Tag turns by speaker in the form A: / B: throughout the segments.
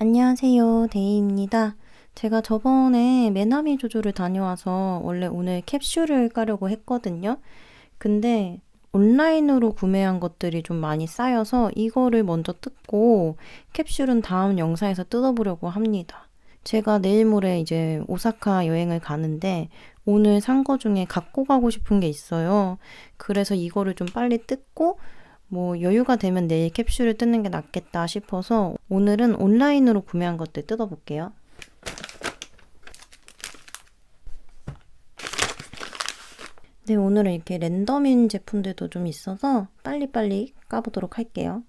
A: 안녕하세요. 데이입니다. 제가 저번에 메나미 조조를 다녀와서 원래 오늘 캡슐을 까려고 했거든요. 근데 온라인으로 구매한 것들이 좀 많이 쌓여서 이거를 먼저 뜯고 캡슐은 다음 영상에서 뜯어보려고 합니다. 제가 내일 모레 이제 오사카 여행을 가는데 오늘 산 거 중에 갖고 가고 싶은 게 있어요. 그래서 이거를 좀 빨리 뜯고 뭐 여유가 되면 내일 캡슐을 뜯는 게 낫겠다 싶어서 오늘은 온라인으로 구매한 것들 뜯어볼게요. 네, 오늘은 이렇게 랜덤인 제품들도 좀 있어서 빨리빨리 까보도록 할게요.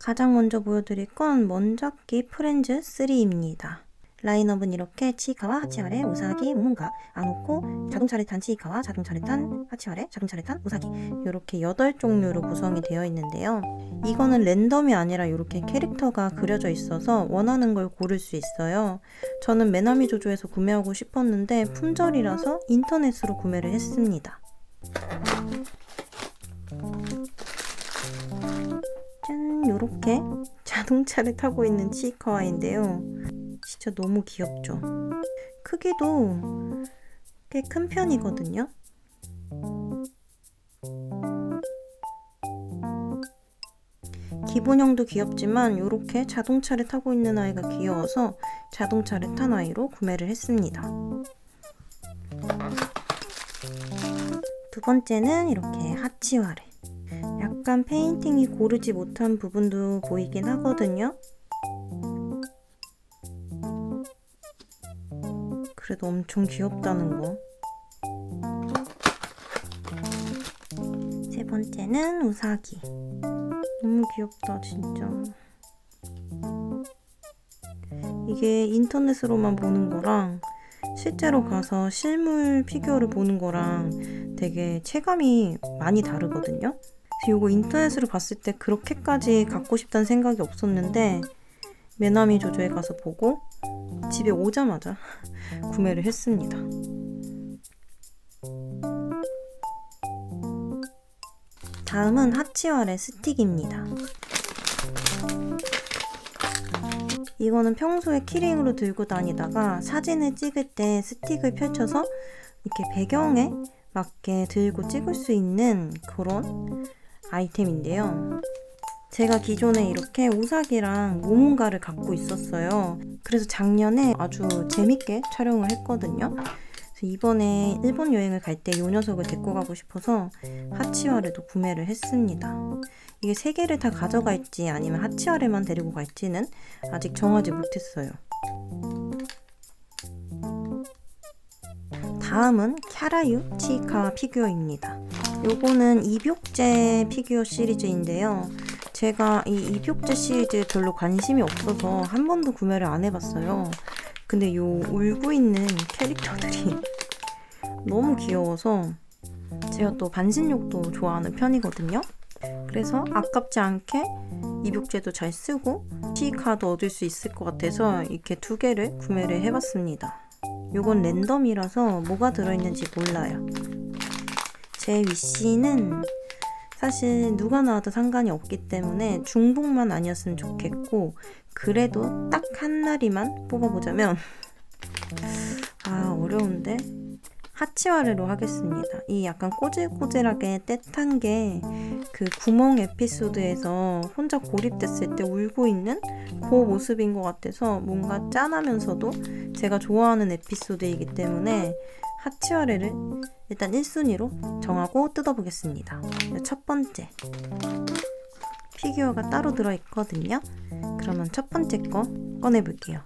A: 가장 먼저 보여드릴 건 먼저기 프렌즈 3입니다. 라인업은 이렇게 치이카와 하치아레, 우사기, 모몬가, 아노코, 자동차를 탄 치이카와 자동차를 탄 하치아레, 자동차를 탄 우사기 이렇게 8종류로 구성이 되어 있는데요. 이거는 랜덤이 아니라 이렇게 캐릭터가 그려져 있어서 원하는 걸 고를 수 있어요. 저는 메나미 조조에서 구매하고 싶었는데 품절이라서 인터넷으로 구매를 했습니다. 짠! 요렇게 자동차를 타고 있는 치이카와인데요. 진짜 너무 귀엽죠? 크기도 꽤 큰 편이거든요. 기본형도 귀엽지만 이렇게 자동차를 타고 있는 아이가 귀여워서 자동차를 탄 아이로 구매를 했습니다. 두 번째는 이렇게 하치와레. 약간 페인팅이 고르지 못한 부분도 보이긴 하거든요. 그래도 엄청 귀엽다는 거. 세 번째는 우사기. 너무 귀엽다, 진짜. 이게 인터넷으로만 보는 거랑 실제로 가서 실물 피규어를 보는 거랑 되게 체감이 많이 다르거든요. 그래서 이거 인터넷으로 봤을 때 그렇게까지 갖고 싶다는 생각이 없었는데 메나미 조조에 가서 보고 집에 오자마자 구매를 했습니다. 다음은 하치와레 스틱입니다. 이거는 평소에 키링으로 들고 다니다가 사진을 찍을 때 스틱을 펼쳐서 이렇게 배경에 맞게 들고 찍을 수 있는 그런 아이템인데요. 제가 기존에 이렇게 우사기랑 모몬가를 갖고 있었어요. 그래서 작년에 아주 재밌게 촬영을 했거든요. 그래서 이번에 일본 여행을 갈 때 이 녀석을 데리고 가고 싶어서 하치와레도 구매를 했습니다. 이게 세 개를 다 가져갈지 아니면 하치와레만 데리고 갈지는 아직 정하지 못했어요. 다음은 캬라유 치이카 피규어입니다. 요거는 입욕제 피규어 시리즈인데요. 제가 이 입욕제 시리즈에 별로 관심이 없어서 한 번도 구매를 안 해봤어요. 근데 요 울고 있는 캐릭터들이 너무 귀여워서 제가 또 반신욕도 좋아하는 편이거든요. 그래서 아깝지 않게 입욕제도 잘 쓰고 C카도 얻을 수 있을 것 같아서 이렇게 두 개를 구매를 해봤습니다. 요건 랜덤이라서 뭐가 들어있는지 몰라요. 제 위시는 사실 누가 나와도 상관이 없기 때문에 중복만 아니었으면 좋겠고 그래도 딱한 나리만 뽑아보자면 아 어려운데 하치와레로 하겠습니다. 이 약간 꼬질꼬질하게 떼탄 게 그 구멍 에피소드에서 혼자 고립됐을 때 울고 있는 그 모습인 것 같아서 뭔가 짠하면서도 제가 좋아하는 에피소드이기 때문에 하치와레를 일단 1순위로 정하고 뜯어보겠습니다. 첫 번째 피규어가 따로 들어있거든요. 그러면 첫 번째 거 꺼내볼게요.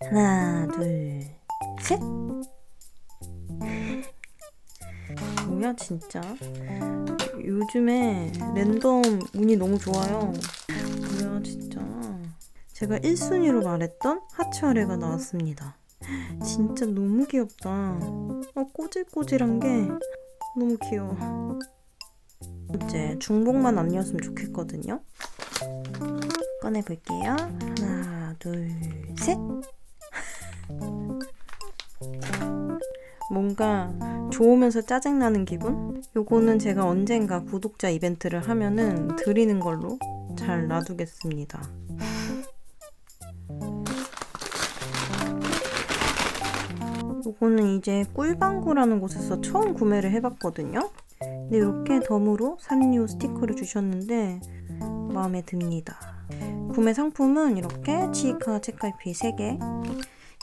A: 하나, 둘, 셋! 뭐야 진짜 요즘에 랜덤 운이 너무 좋아요 뭐야 진짜 제가 1순위로 말했던 하츠아레가 나왔습니다 진짜 너무 귀엽다. 어 꼬질꼬질한 게 너무 귀여워. 이제 중복만 아니었으면 좋겠거든요. 꺼내볼게요. 하나 둘 셋. 뭔가 좋으면서 짜증나는 기분? 요거는 제가 언젠가 구독자 이벤트를 하면은 드리는 걸로 잘 놔두겠습니다. 요거는 이제 꿀방구라는 곳에서 처음 구매를 해봤거든요. 근데 이렇게 덤으로 산리오 스티커를 주셨는데 마음에 듭니다. 구매 상품은 이렇게 치이카 책갈피 3개,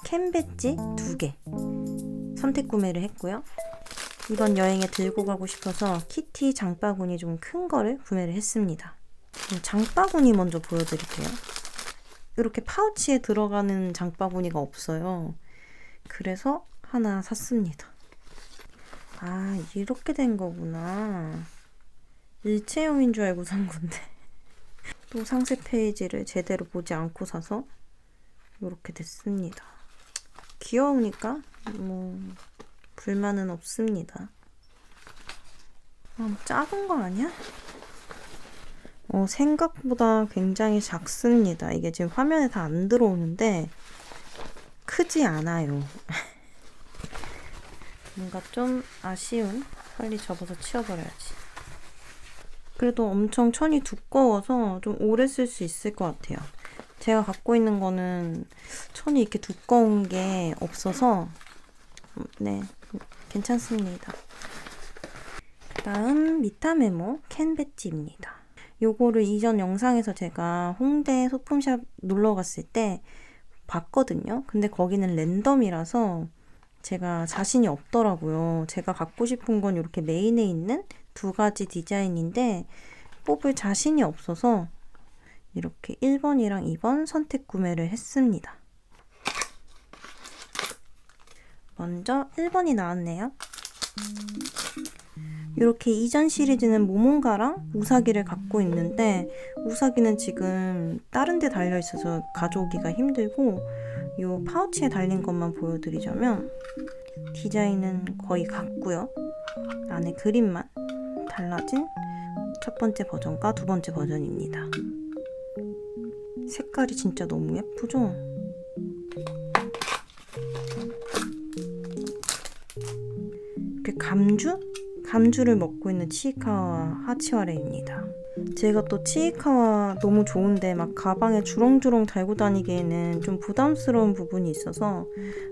A: 캔 배지 2개 선택 구매를 했고요. 이번 여행에 들고 가고 싶어서 키티 장바구니 좀 큰 거를 구매를 했습니다. 장바구니 먼저 보여드릴게요. 이렇게 파우치에 들어가는 장바구니가 없어요. 그래서 하나 샀습니다. 아, 이렇게 된 거구나. 일체형인 줄 알고 산 건데. 또 상세 페이지를 제대로 보지 않고 사서 이렇게 됐습니다. 귀여우니까 뭐 불만은 없습니다. 아, 작은 거 아니야? 어, 생각보다 굉장히 작습니다. 이게 지금 화면에 다 안 들어오는데 크지 않아요. 뭔가 좀 아쉬운? 빨리 접어서 치워버려야지. 그래도 엄청 천이 두꺼워서 좀 오래 쓸 수 있을 것 같아요. 제가 갖고 있는 거는 천이 이렇게 두꺼운 게 없어서 네 괜찮습니다. 다음 미타메모 캔 배지입니다. 요거를 이전 영상에서 제가 홍대 소품샵 놀러 갔을 때 봤거든요. 근데 거기는 랜덤이라서 제가 자신이 없더라고요. 제가 갖고 싶은 건 이렇게 메인에 있는 두 가지 디자인인데 뽑을 자신이 없어서 이렇게 1번이랑 2번 선택 구매를 했습니다. 먼저 1번이 나왔네요. 이렇게 이전 시리즈는 모몬가랑 우사기를 갖고 있는데 우사기는 지금 다른 데 달려 있어서 가져오기가 힘들고 이 파우치에 달린 것만 보여드리자면 디자인은 거의 같고요. 안에 그림만 달라진 첫 번째 버전과 두 번째 버전입니다. 색깔이 진짜 너무 예쁘죠? 이렇게 감주? 감주를 먹고 있는 치이카와 하치와레입니다. 제가 또 치이카와 너무 좋은데 막 가방에 주렁주렁 달고 다니기에는 좀 부담스러운 부분이 있어서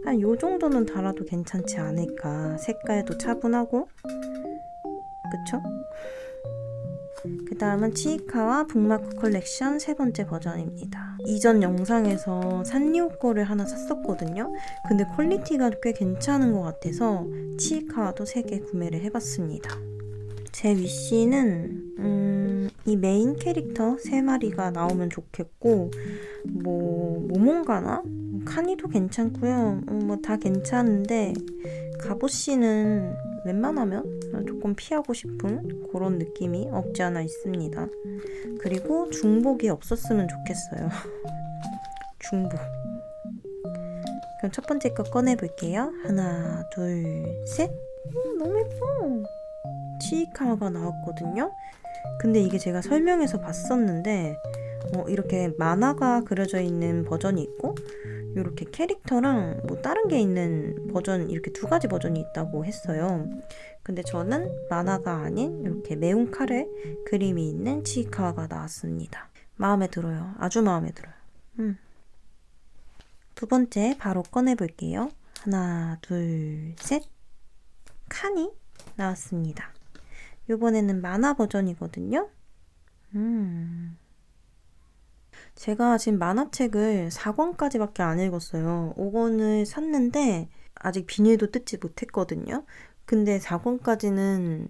A: 한 요 정도는 달아도 괜찮지 않을까. 색깔도 차분하고 그쵸? 그 다음은 치이카와 북마크 컬렉션 세 번째 버전입니다. 이전 영상에서 산리오 거를 하나 샀었거든요. 근데 퀄리티가 꽤 괜찮은 것 같아서 치이카와도 세 개 구매를 해봤습니다. 제 위시는 음, 이 메인 캐릭터 세 마리가 나오면 좋겠고 뭐 모몬가나 카니도 괜찮고요. 음, 뭐다 괜찮은데 가보 씨는 웬만하면 조금 피하고 싶은 그런 느낌이 없지 않아 있습니다. 그리고 중복이 없었으면 좋겠어요. 중복. 그럼 첫 번째 거 꺼내볼게요. 하나, 둘, 셋. 음, 너무 예뻐. 치이카가 나왔거든요. 근데 이게 제가 설명에서 봤었는데 어, 이렇게 만화가 그려져 있는 버전이 있고 이렇게 캐릭터랑 뭐 다른 게 있는 버전 이렇게 두 가지 버전이 있다고 했어요. 근데 저는 만화가 아닌 이렇게 매운 칼에 그림이 있는 치이카가 나왔습니다. 마음에 들어요. 아주 마음에 들어요. 음. 두 번째 바로 꺼내 볼게요. 하나, 둘, 셋. 칸이 나왔습니다. 이번에는 만화 버전이거든요. 음. 제가 지금 만화책을 4권까지밖에 안 읽었어요. 5권을 샀는데 아직 비닐도 뜯지 못했거든요. 근데 4권까지는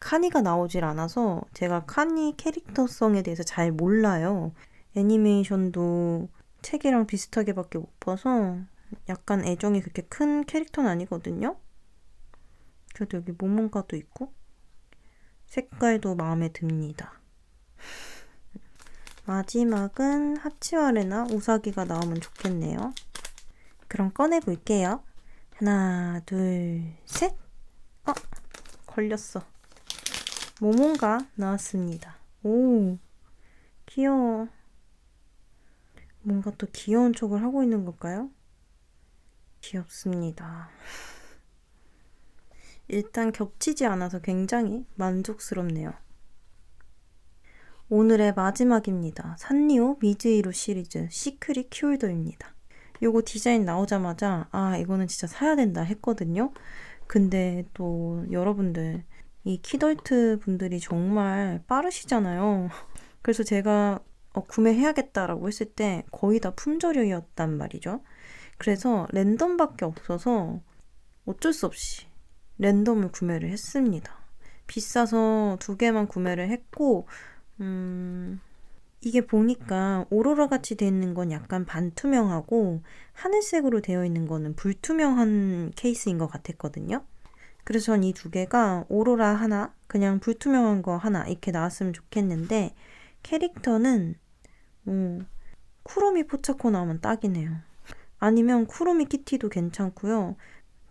A: 카니가 나오질 않아서 제가 카니 캐릭터성에 대해서 잘 몰라요. 애니메이션도 책이랑 비슷하게밖에 못 봐서 약간 애정이 그렇게 큰 캐릭터는 아니거든요. 그래도 여기 모몬가도 있고 색깔도 마음에 듭니다. 마지막은 하치와레나 우사기가 나오면 좋겠네요. 그럼 꺼내볼게요. 하나, 둘, 셋! 어, 걸렸어. 모몬가 나왔습니다. 오, 귀여워. 뭔가 또 귀여운 척을 하고 있는 걸까요? 귀엽습니다. 일단 겹치지 않아서 굉장히 만족스럽네요. 오늘의 마지막입니다. 산리오 미즈이루 시리즈 시크릿 큐얼더입니다. 요거 디자인 나오자마자 아 이거는 진짜 사야 된다 했거든요. 근데 또 여러분들 이 키덜트 분들이 정말 빠르시잖아요. 그래서 제가 어, 구매해야겠다라고 했을 때 거의 다 품절이었단 말이죠. 그래서 랜덤밖에 없어서 어쩔 수 없이 랜덤을 구매를 했습니다. 비싸서 두 개만 구매를 했고, 음, 이게 보니까 오로라 같이 되어 있는 건 약간 반투명하고 하늘색으로 되어 있는 거는 불투명한 케이스인 것 같았거든요. 그래서 전 이 두 개가 오로라 하나, 그냥 불투명한 거 하나 이렇게 나왔으면 좋겠는데 캐릭터는 어, 쿠로미 포차코 나오면 딱이네요. 아니면 쿠로미 키티도 괜찮고요.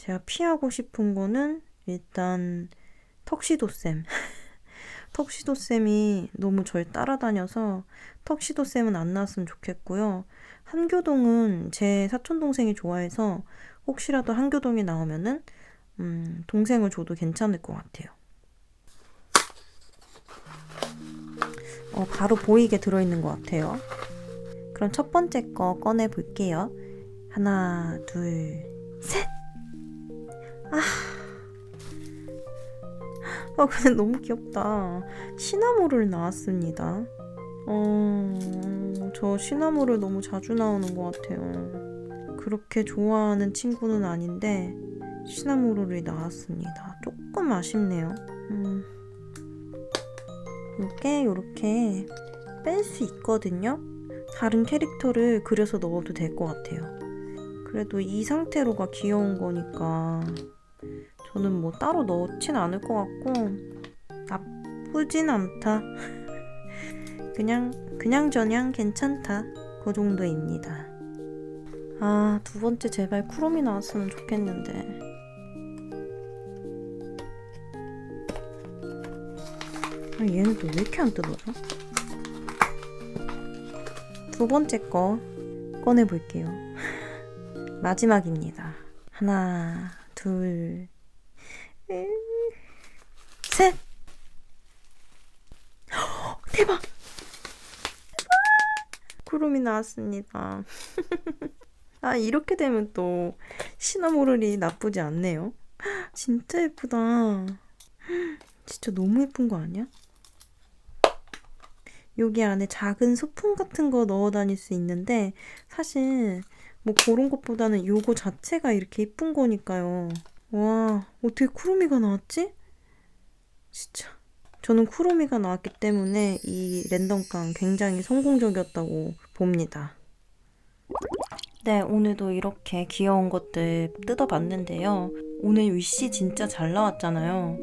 A: 제가 피하고 싶은 거는 일단 턱시도 쌤. 턱시도 쌤이 너무 절 따라다녀서 턱시도 쌤은 안 나왔으면 좋겠고요. 한교동은 제 사촌 동생이 좋아해서 혹시라도 한교동이 나오면은 음, 동생을 줘도 괜찮을 것 같아요. 어, 바로 보이게 들어있는 것 같아요. 그럼 첫 번째 거 꺼내 볼게요. 하나, 둘, 셋! 아. 아, 근데 너무 귀엽다. 시나모를 나왔습니다. 어, 저 시나모를 너무 자주 나오는 것 같아요. 그렇게 좋아하는 친구는 아닌데, 시나모롤이 나왔습니다. 조금 아쉽네요. 음. 이게 요렇게 뺄 수 있거든요. 다른 캐릭터를 그려서 넣어도 될 것 같아요. 그래도 이 상태로가 귀여운 거니까 저는 뭐 따로 넣진 않을 것 같고 나쁘진 않다. 그냥 그냥 저냥 괜찮다. 그 정도입니다. 아, 두 번째 제발 쿠롬이 나왔으면 좋겠는데. 아, 얘는 또 왜 이렇게 안 뜯어져? 두 번째 거 꺼내 볼게요. 마지막입니다. 하나, 둘, 셋! 헉, 대박! 구름이 나왔습니다. 아, 이렇게 되면 또 시나모롤이 나쁘지 않네요. 진짜 예쁘다. 진짜 너무 예쁜 거 아니야? 여기 안에 작은 소품 같은 거 넣어 다닐 수 있는데 사실 뭐 그런 것보다는 요거 자체가 이렇게 예쁜 거니까요. 와, 어떻게 쿠로미가 나왔지? 진짜. 저는 쿠로미가 나왔기 때문에 이 랜덤깡 굉장히 성공적이었다고 봅니다. 네, 오늘도 이렇게 귀여운 것들 뜯어봤는데요. 오늘 위시 진짜 잘 나왔잖아요.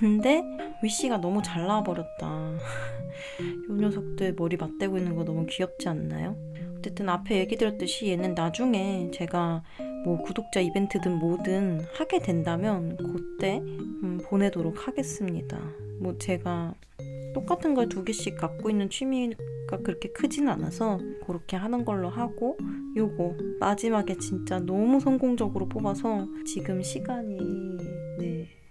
A: 근데 위시가 너무 잘 나와버렸다. 요 녀석들 머리 맞대고 있는 거 너무 귀엽지 않나요? 어쨌든 앞에 얘기 드렸듯이 얘는 나중에 제가 뭐 구독자 이벤트든 뭐든 하게 된다면 그때 음, 보내도록 하겠습니다. 뭐 제가 똑같은 걸 두 개씩 갖고 있는 취미가 그렇게 크진 않아서 그렇게 하는 걸로 하고 요거 마지막에 진짜 너무 성공적으로 뽑아서 지금 시간이 네.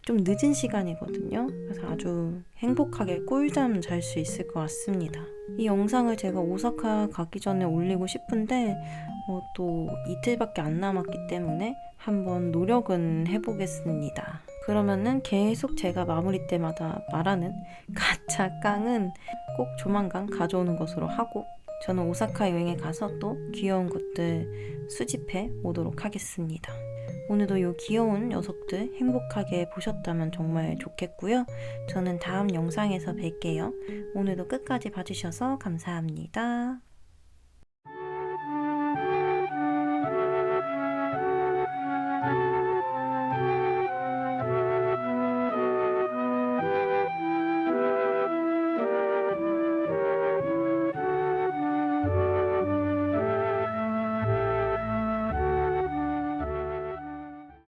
A: 좀 늦은 시간이거든요. 그래서 아주 행복하게 꿀잠 잘 수 있을 것 같습니다. 이 영상을 제가 오사카 가기 전에 올리고 싶은데 어, 또 이틀밖에 안 남았기 때문에 한번 노력은 해보겠습니다. 그러면은 계속 제가 마무리 때마다 말하는 가차 깡은 꼭 조만간 가져오는 것으로 하고 저는 오사카 여행에 가서 또 귀여운 것들 수집해 오도록 하겠습니다. 오늘도 이 귀여운 녀석들 행복하게 보셨다면 정말 좋겠고요. 저는 다음 영상에서 뵐게요. 오늘도 끝까지 봐주셔서 감사합니다.